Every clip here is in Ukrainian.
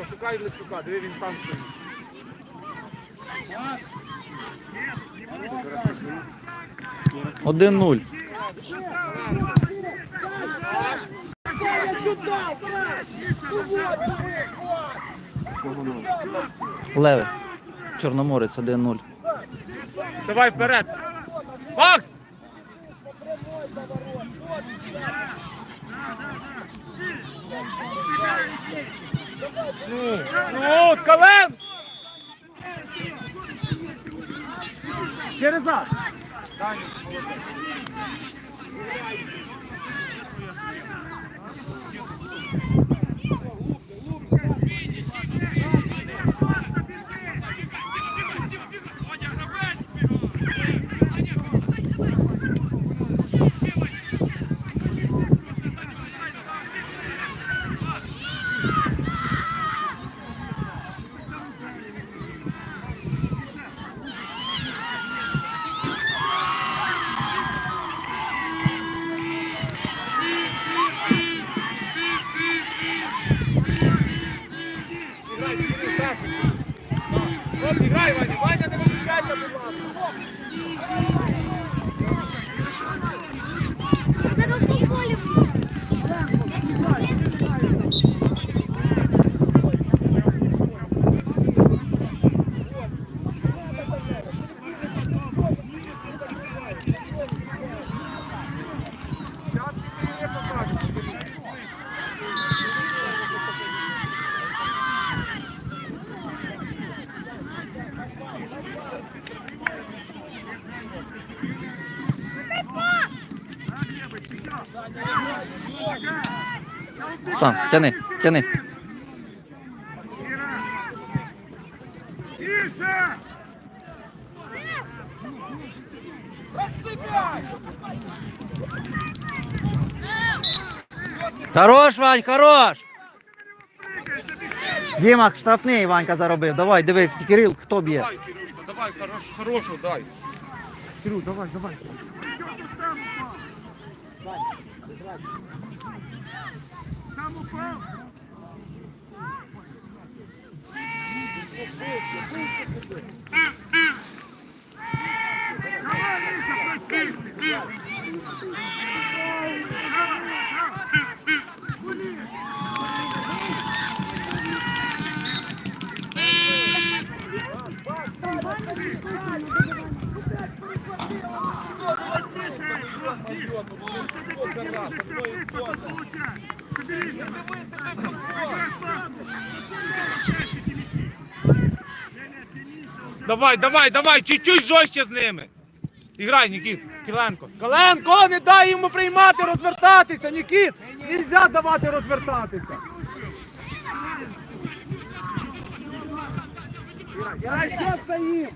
Іванко, шукай Левчука, диви, він сам стоїть. Один нуль. Леве. Чорноморець 1-0. Давай вперед. Макс! Ну, ну, Кален! Через зад. Дані, молодець. Ваня. Ваня, не виключайся, будь ласка. Сам, тяни, тяни. Хорош, Вань, хорош! Діма, штрафний Ванька заробив. Давай, дивись, Кирил, хто б'є? Давай, Кирюшка, давай, хорош, хорошу дай. Кирю, давай, давай. Давай, давай, давай, давай, чуть-чуть жорстче з ними. Іграй, Нікіт, Киленко. Киленко, не дай йому приймати, розвертатися, Нікіт. Нельзя давати розвертатися. Іграй, що стоїм?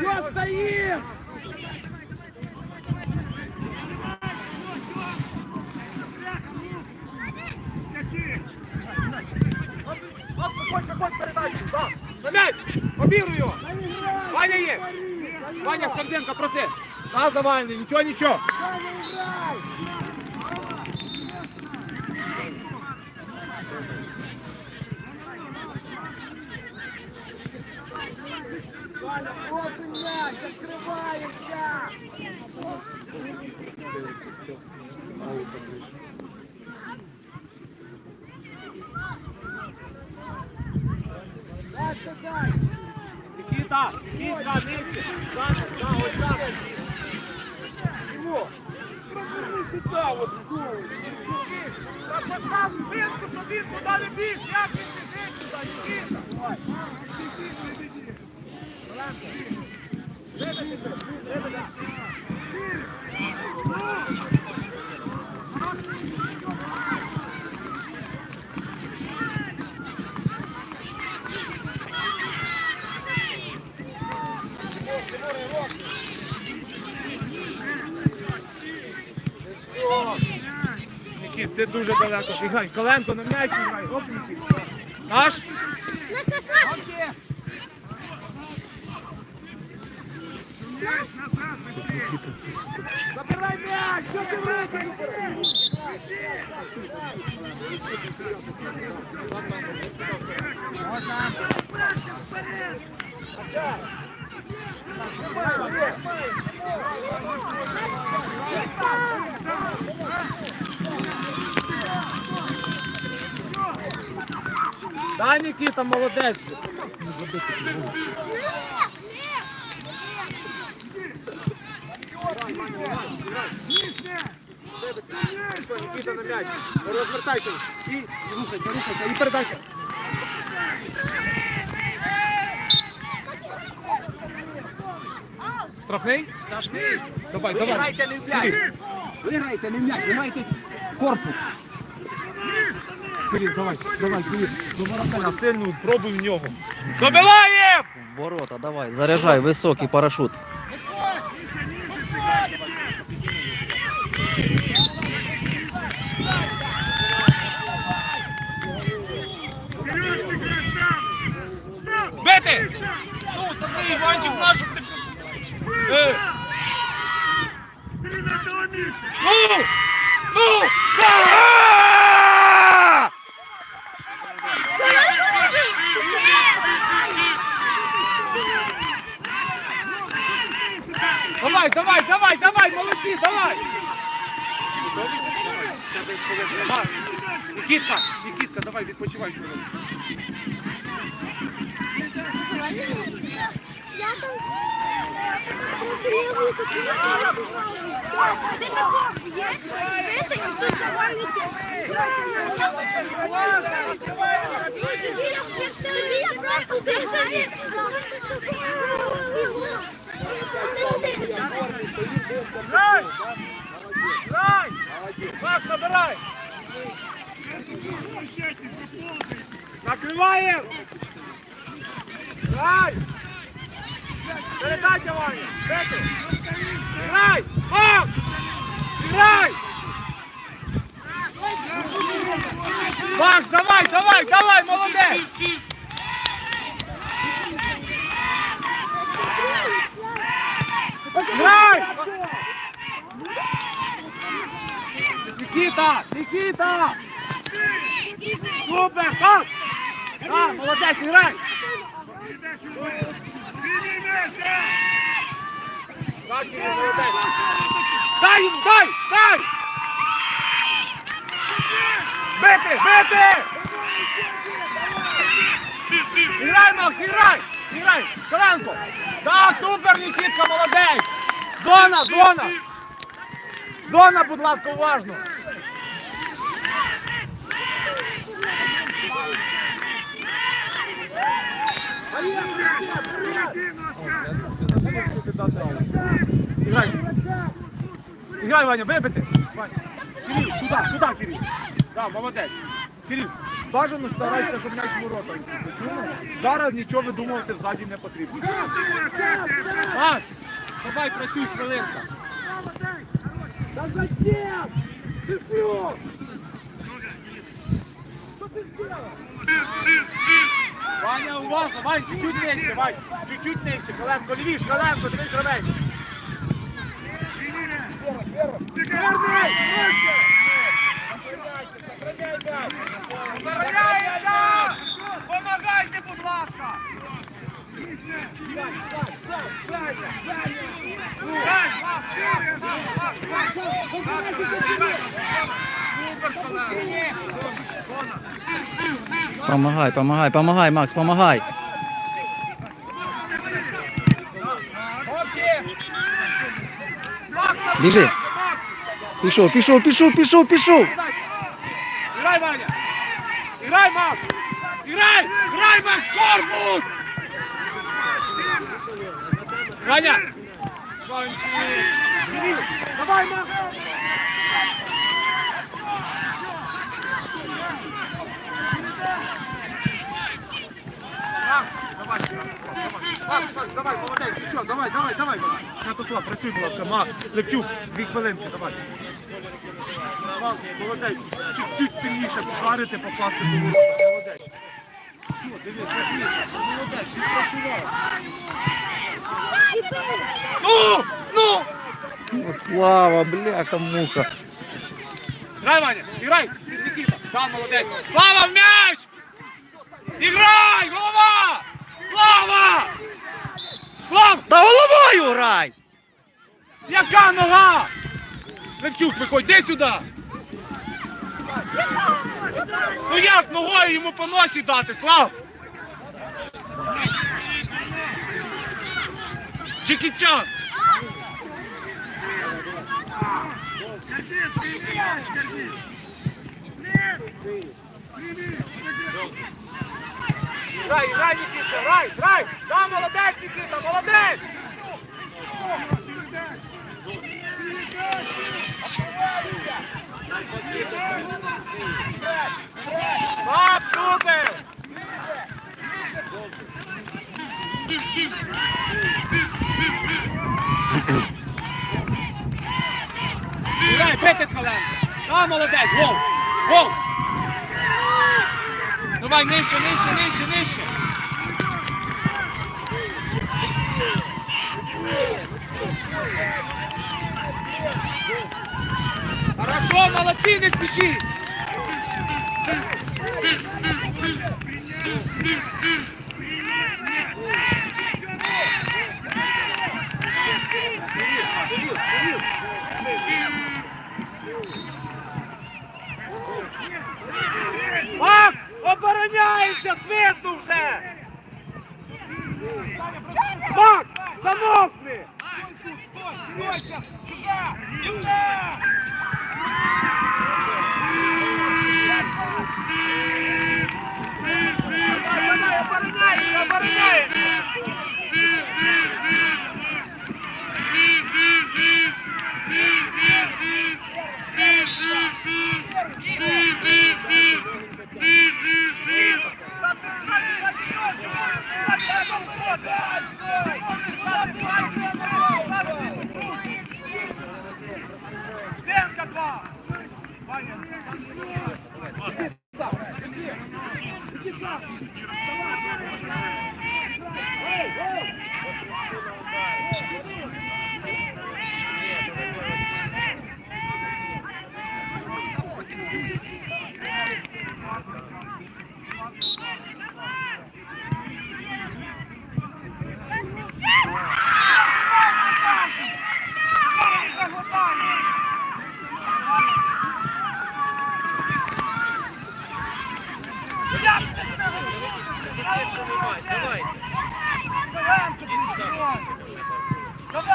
Що стоїм? От, Ходь, ходь, передачу, так. На Побіру його. Ваня є. Ваня, Серденко, проси. Давай, нічого, нічого. Нікіта, Нікіта, нижче. Так, так, ось так. Тимо, розвернись сюди, от знову. Так постав спинку, щоб він туди не біг. Як він біжить туди, Нікіта? Давай. Виведи, виведи. Нікіт, ти дуже далеко. Іграй, Коленко на м'яч грай. Оп, Нікіт. Наш? Забирай м'яч! Що ти робиш? Да, Нікіта, молодець. Нікіта на м'яч. Розвертайся. І рухайся, рухайся. І передача. Штрафний? Штрафний. Давай, давай. Грайте не в м'яч. Ви не в м'яч, ви корпус. Кирил, давай, давай, Кирил. До воротаря пробуй в нього. Забиваємо! Ворота, давай, заряджай, високий парашут. Бити! Ну, тобі, Іванчик, нашу ти... Е! Ну! Ну! Га! Давай, давай, давай, давай, молодці, давай! Давай. Нікітка, Нікітка, давай, відпочивай. хвилину. Я там... Ти такого б'єш, бити, і тут завалюєте. Тоді я- тоді я просто дивлюся. Грай! Грай! Макс, набирай! Накриваємо! Грай! Передача, Ваня! Бити! Грай! Макс! Грай! Макс, давай, давай, давай, молодець! Грай! Нікіта! Нікіта! Супер! Пас! Так, молодець, грай! Дай йому, дай! Дай! Бити! Бити! Іграй, Макс, іграй! Іграй! Коленко! Так, супер, Нікітка, молодець! Зона, зона! Зона, будь ласка, уважно! Іграй! Іграй, Ваня, вибити! Ваня. Кирил, туди, туди, Кирил! Так, молодець! Кирил, бажано старайся, щоб м'яч ворота. Зараз нічого видумувати взаді не потрібно. Маш, давай працюй, хвилинка. Да зачем? Ты что? Что ты сделал? Ваня, уважно, Вань, чуть-чуть нижче, Вань, чуть-чуть нижче, Коленко, лівіш, Коленко, дивись. Верни! Обороняється! Помагайте, будь ласка! Помагай, помагай, помагай, Макс, помагай. Біжи. Пішов, пішов, пішов, пішов, пішов. Играй, Ваня! Играй, Макс! Играй! Играй, Макс! Корпус! Ваня! Ванчик! Давай! Макс, Давай, молодець, нічого, давай, давай, давай. Святослав, працюй, будь ласка, Макс, Левчук, дві хвилинки, давай. Молодець, чуть-чуть сильніше вдарити, ворота, молодець. Молодець, відпрацював. Ну, ну! О, Слава, бляха, муха. Грай, Ваня, іграй! Нікіта, Дан молодець! Слава в м'яч! Іграй! Голова! Слава! Слава! Та головою грай! Яка нога? Левчук, виходь, де сюди? Ну як ногою йому по носі дати, Слав? Джекічан! Грай, грай, Нікіта, грай, грай! Да, молодець, Нікіта, молодець! Мап, супер! Грай, бити Ткаленко! А, молодець, гол! Гол! Давай, нижче, нижче, нижче, нижче! Хорошо, молодці, не спішіть! Мак, обороняйся, свисту вже! Мак, замовкни!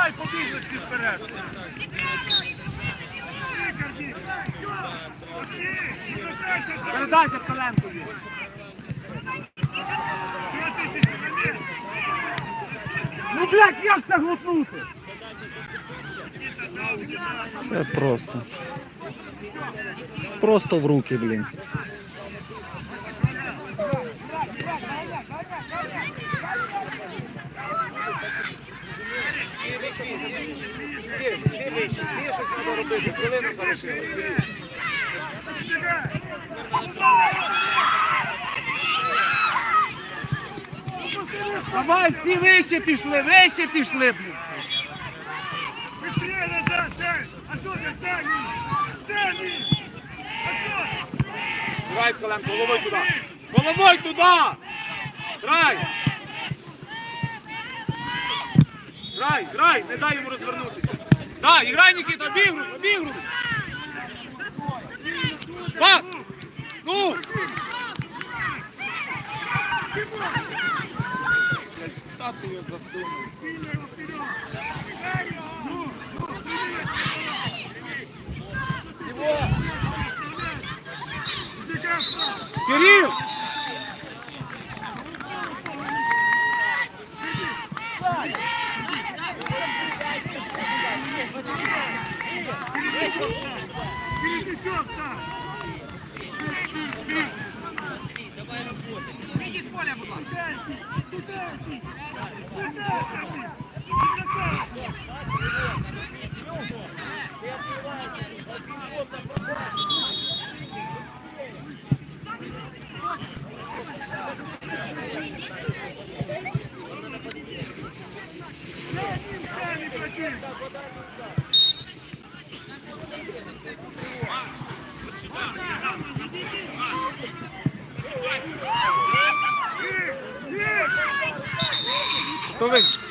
Давай, побігли всі вперед! Передайся Коленкові! Ну, блядь, як це глотнути? Це просто. Просто в руки, блін. Більше треба робити, хвилина залишилась. Давай, всі вище пішли, вище пішли, блін. Быстрее назад, Сань! А что ты, Сани? Сани! А что? Грай, Коленко, головой туди. Головой туди! Грай! Грай, грай, не дай йому розвернутися. Так, іграй, Нікіта, обігруй, обігруй. Пас! Ну! Та ти його засунув. Кирил! Перетечет Видишь поле, будь ласка. Thank you. Rubén.